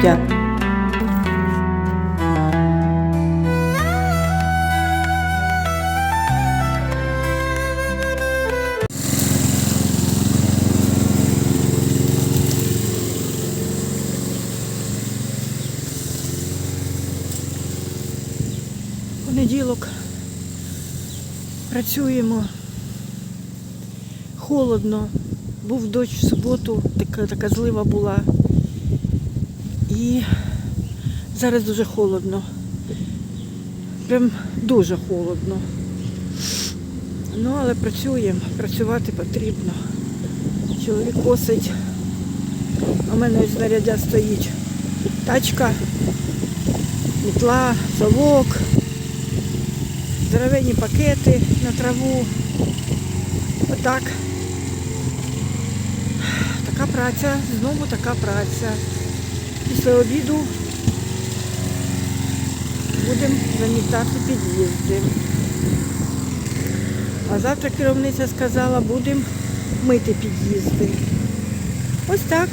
життя. Понеділок працюємо. Холодно. Був дощ в суботу, така, така злива була. І зараз дуже холодно. Прям дуже холодно. Ну, але працюємо, працювати потрібно. Чоловік косить. У мене знаряддя стоїть тачка, мітла, совок, здоровенні пакети на траву. Отак. Така праця, знову така праця. Після обіду будемо замітати під'їзди. А завтра керівниця сказала, будемо мити під'їзди. Ось так.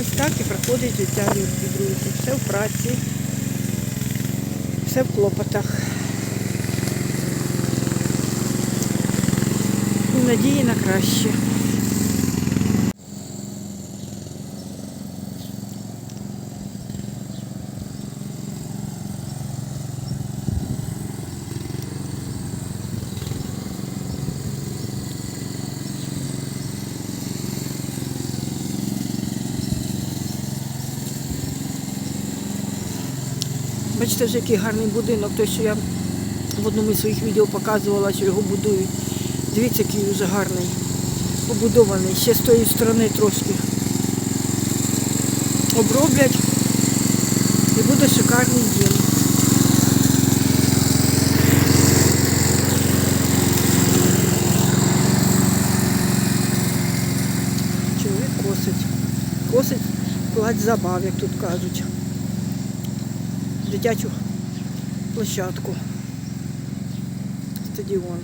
Ось так і проходить життя любі друзі. Все в праці, все в клопотах. І надії на краще. Бачите, вже який гарний будинок, той, що я в одному із своїх відео показувала, що його будують. Дивіться, який вже гарний, побудований. Ще з тої сторони трошки оброблять і буде шикарний дім. Чоловік косить. Косить плать забав, як тут кажуть. Дитячу площадку. Стадіон.